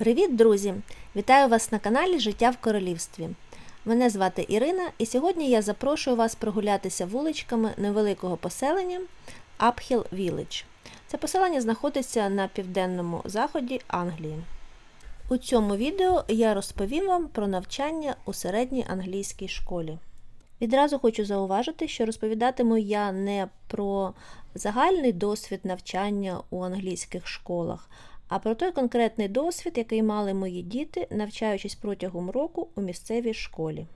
Привіт, друзі! Вітаю вас на каналі Життя в Королівстві. Мене звати Ірина, і сьогодні я запрошую вас прогулятися вуличками невеликого поселення Uphill Village. Це поселення знаходиться на південному заході Англії. У цьому відео я розповім вам про навчання у середній англійській школі. Відразу хочу зауважити, що розповідатиму я не про загальний досвід навчання у англійських школах, а про той конкретний досвід, який мали мої діти, навчаючись протягом року у місцевій школі.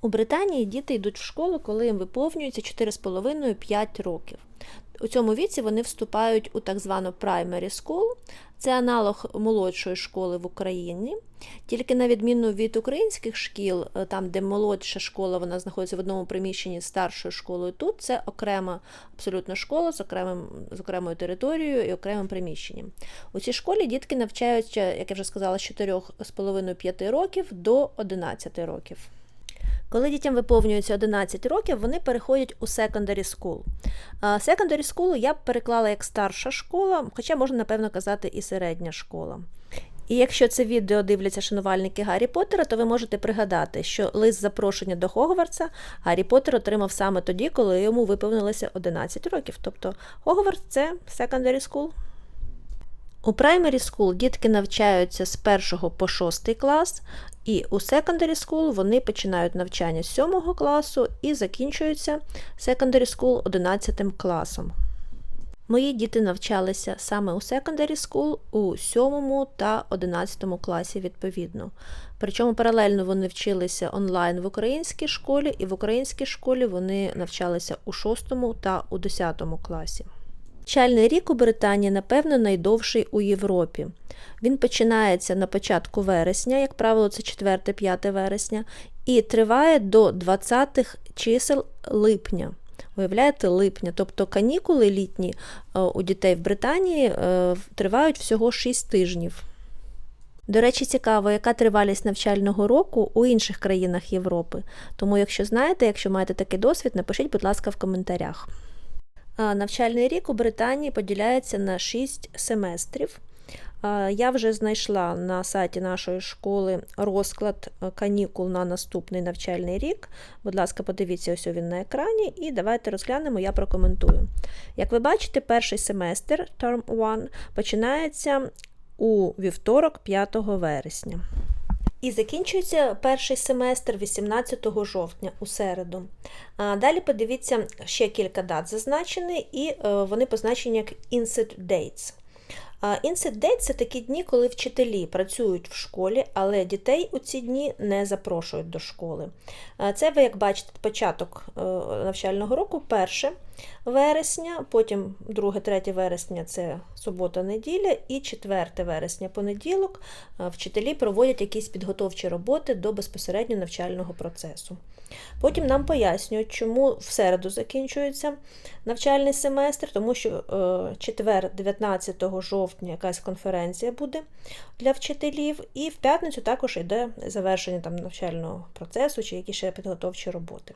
У Британії діти йдуть в школу, коли їм виповнюється 4,5-5 років. У цьому віці вони вступають у так звану primary school, це аналог молодшої школи в Україні. Тільки на відміну від українських шкіл, е, там, де молодша школа вона знаходиться в одному приміщенні з старшою школою, тут це окрема абсолютно школа з, окремим, з окремою територією і окремим приміщенням. У цій школі дітки навчаються, як я вже сказала, з 4,5-5 років до 11 років. Коли дітям виповнюється 11 років, вони переходять у secondary school. Secondary school я б переклала як старша школа, хоча можна, напевно, казати і середня школа. І якщо це відео дивляться шанувальники Гаррі Поттера, то ви можете пригадати, що лист запрошення до Хогвартса Гаррі Поттер отримав саме тоді, коли йому виповнилося 11 років. Тобто Хогвартс – це secondary school. У Primary School дітки навчаються з 1 по 6 клас, і у Secondary School вони починають навчання з 7 класу і закінчуються Secondary School 11 класом. Мої діти навчалися саме у Secondary School у 7 та 11 класі відповідно. Причому паралельно вони вчилися онлайн в українській школі, і в українській школі вони навчалися у 6 та у 10 класі. Навчальний рік у Британії, напевно, найдовший у Європі. Він починається на початку вересня, як правило, це 4-5 вересня, і триває до 20-х чисел липня. Уявляєте, липня, тобто канікули літні е, у дітей в Британії е, тривають всього 6 тижнів. До речі, цікаво, яка тривалість навчального року у інших країнах Європи. Тому, якщо знаєте, якщо маєте такий досвід, напишіть, будь ласка, в коментарях. Навчальний рік у Британії поділяється на 6 семестрів. Я вже знайшла на сайті нашої школи розклад канікул на наступний навчальний рік. Будь ласка, подивіться, ось він на екрані, і давайте розглянемо, я прокоментую. Як ви бачите, перший семестр Term 1 починається у вівторок, 5 вересня. І закінчується перший семестр 18 жовтня у середу. Далі подивіться ще кілька дат зазначені, і вони позначені як Inset Dates. Inset це такі дні, коли вчителі працюють в школі, але дітей у ці дні не запрошують до школи. Це ви, як бачите, початок навчального року, 1 вересня, потім 2-3 вересня це субота-неділя, і 4 вересня понеділок вчителі проводять якісь підготовчі роботи до безпосередньо навчального процесу. Потім нам пояснюють, чому в середу закінчується навчальний семестр, тому що четвер, 19 жовтня, якась конференція буде для вчителів, і в п'ятницю також йде завершення там, навчального процесу чи якісь ще підготовчі роботи.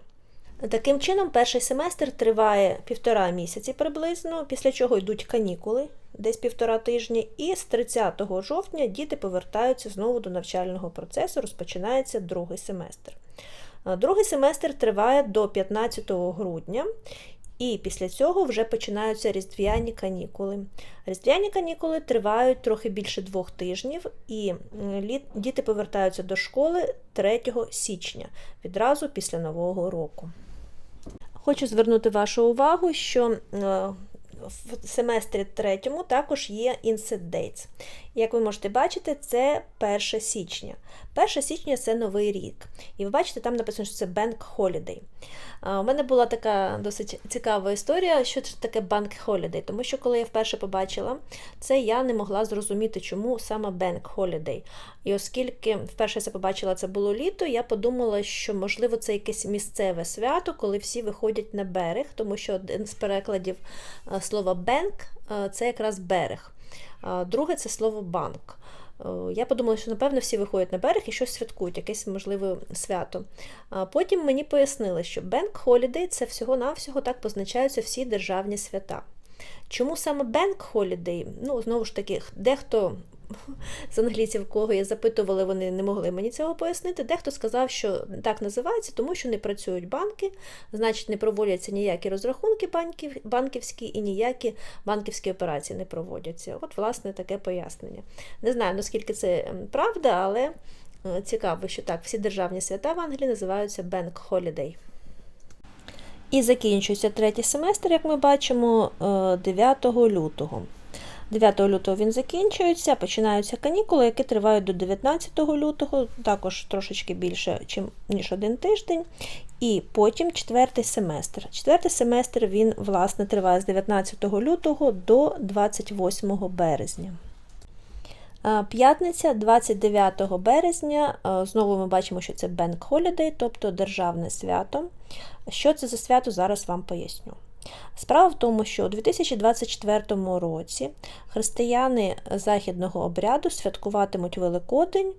Таким чином, перший семестр триває півтора місяці приблизно, після чого йдуть канікули, десь півтора тижні, і з 30 жовтня діти повертаються знову до навчального процесу, розпочинається другий семестр. Другий семестр триває до 15 грудня, і після цього вже починаються різдвяні канікули. Різдвяні канікули тривають трохи більше двох тижнів, і діти повертаються до школи 3 січня, відразу після Нового року. Хочу звернути вашу увагу, що в семестрі третьому також є Inset Dates. Як ви можете бачити, це 1 січня. 1 січня це новий рік. І ви бачите, там написано, що це Bank Holiday. У мене була така досить цікава історія, що це таке Bank Holiday, тому що коли я вперше побачила це, я не могла зрозуміти, чому саме Bank Holiday. І оскільки вперше я побачила це було літо, я подумала, що можливо це якесь місцеве свято, коли всі виходять на берег, тому що один з перекладів слова bank це якраз берег. Друге це слово банк. Я подумала, що, напевно, всі виходять на берег і щось святкують, якесь можливе свято. Потім мені пояснили, що Bank Holiday – це всього-навсього так позначаються всі державні свята. Чому саме Bank Holiday? Ну, знову ж таки, дехто з англійців, кого я запитувала, вони не могли мені цього пояснити. Дехто сказав, що так називається, тому що не працюють банки, значить, не проводяться ніякі розрахунки банків, банківські і ніякі банківські операції не проводяться. От, власне, таке пояснення. Не знаю, наскільки це правда, але е, цікаво, що так, всі державні свята в Англії називаються Bank Holiday. І закінчується третій семестр, як ми бачимо, е, 9 лютого. 9 лютого він закінчується, починаються канікули, які тривають до 19 лютого, також трошечки більше, ніж один тиждень. І потім четвертий семестр. Четвертий семестр він, власне, триває з 19 лютого до 28 березня. П'ятниця, 29 березня. Знову ми бачимо, що це Bank Holiday, тобто державне свято. Що це за свято, зараз вам поясню. Справа в тому, що у 2024 році християни західного обряду святкуватимуть Великодень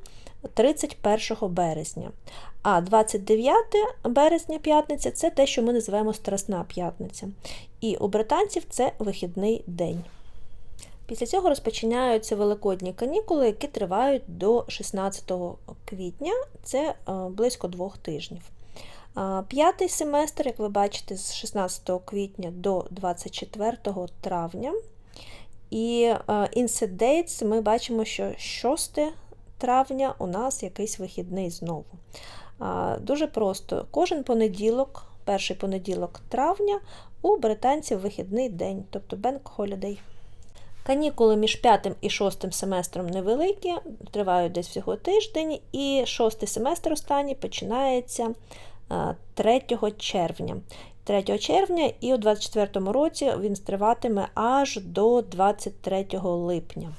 31 березня. А 29 березня п'ятниця це те, що ми називаємо Страсна п'ятниця. І у британців це вихідний день. Після цього розпочинаються великодні канікули, які тривають до 16 квітня, це е, близько двох тижнів. П'ятий семестр, як ви бачите, з 16 квітня до 24 травня. І inset dates ми бачимо, що 6 травня у нас якийсь вихідний знову. Дуже просто. Кожен понеділок, перший понеділок травня, у британців вихідний день, тобто Bank Holiday. Канікули між п'ятим і шостим семестром невеликі, тривають десь всього тиждень, і шостий семестр останній починається 3 червня. 3 червня і у 24 році він триватиме аж до 23 липня.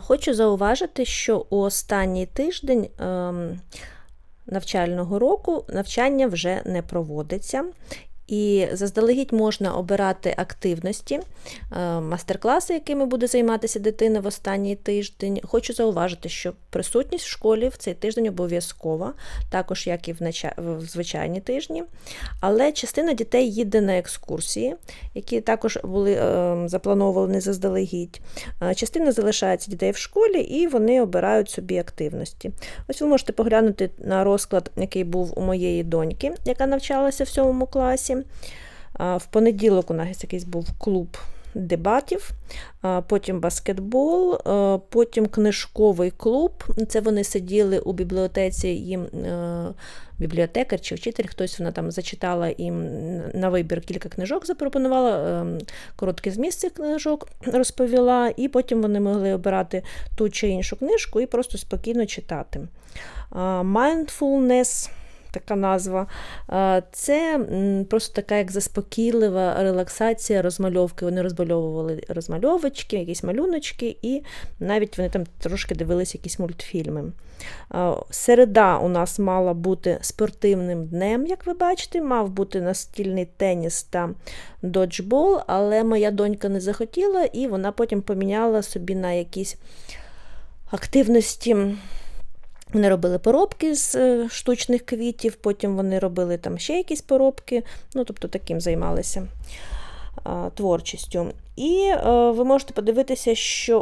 Хочу зауважити, що у останній тиждень ем, навчального року навчання вже не проводиться. І заздалегідь можна обирати активності, е, мастер-класи, якими буде займатися дитина в останній тиждень. Хочу зауважити, що присутність в школі в цей тиждень обов'язкова, також як і в, нача... в звичайні тижні. Але частина дітей їде на екскурсії, які також були е, заплановані заздалегідь. Е, Частина залишається дітей в школі і вони обирають собі активності. Ось ви можете поглянути на розклад, який був у моєї доньки, яка навчалася в сьомому класі. В понеділок у нас якийсь був клуб дебатів, потім баскетбол, потім книжковий клуб. Це вони сиділи у бібліотеці, їм е, бібліотекар чи вчитель, хтось вона там зачитала їм на вибір кілька книжок, запропонувала, е, короткі зміст цих книжок розповіла, і потім вони могли обирати ту чи іншу книжку і просто спокійно читати. Mindfulness така назва. Це просто така як заспокійлива релаксація розмальовки. Вони розмальовували розмальовочки, якісь малюночки, і навіть вони там трошки дивилися якісь мультфільми. Середа у нас мала бути спортивним днем, як ви бачите, мав бути настільний теніс та доджбол, але моя донька не захотіла, і вона потім поміняла собі на якісь активності. Вони робили поробки з е, штучних квітів, потім вони робили там ще якісь поробки, ну, тобто таким займалися творчістю. І е, ви можете подивитися, що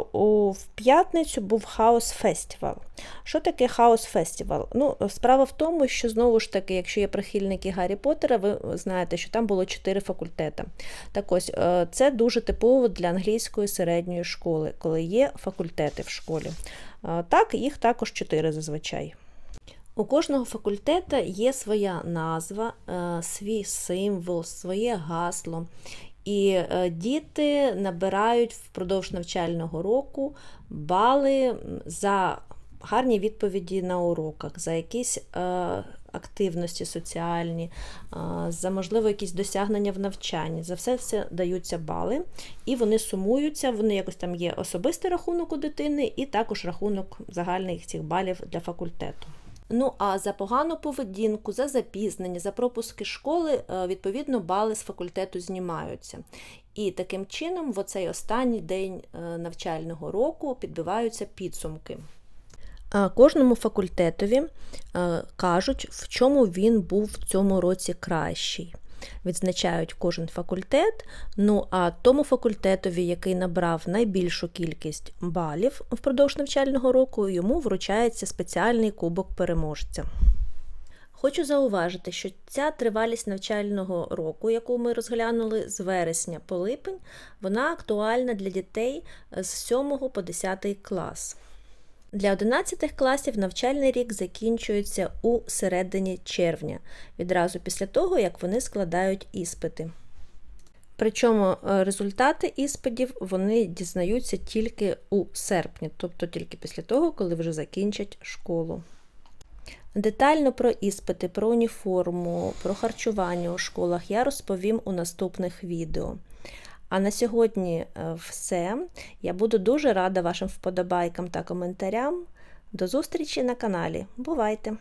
в п'ятницю був хаус фестивал. Що таке хаус фестивал? Ну, справа в тому, що знову ж таки, якщо є прихильники Гаррі Поттера, ви знаєте, що там було чотири факультети. Так ось, е, це дуже типово для англійської середньої школи, коли є факультети в школі. Е, Так, їх також чотири зазвичай. У кожного факультету є своя назва, е, свій символ, своє гасло. І е, діти набирають впродовж навчального року бали за гарні відповіді на уроках, за якісь е, активності соціальні, е, за можливо якісь досягнення в навчанні. За все це даються бали, і вони сумуються. Вони якось там є особистий рахунок у дитини, і також рахунок загальних цих балів для факультету. Ну а за погану поведінку, за запізнення, за пропуски школи, е, відповідно, бали з факультету знімаються. І таким чином, в оцей останній день е, навчального року підбиваються підсумки. Кожному факультетові е, кажуть, в чому він був в цьому році кращий. Відзначають кожен факультет. Ну а тому факультетові, який набрав найбільшу кількість балів впродовж навчального року, йому вручається спеціальний кубок переможця. Хочу зауважити, що ця тривалість навчального року, яку ми розглянули з вересня по липень, вона актуальна для дітей з 7 по 10 клас. Для 11 класів навчальний рік закінчується у середині червня, відразу після того, як вони складають іспити. Причому е, результати іспитів вони дізнаються тільки у серпні, тобто тільки після того, коли вже закінчать школу. Детально про іспити, про уніформу, про харчування у школах я розповім у наступних відео. А на сьогодні е, все. Я буду дуже рада вашим вподобайкам та коментарям. До зустрічі на каналі. Бувайте!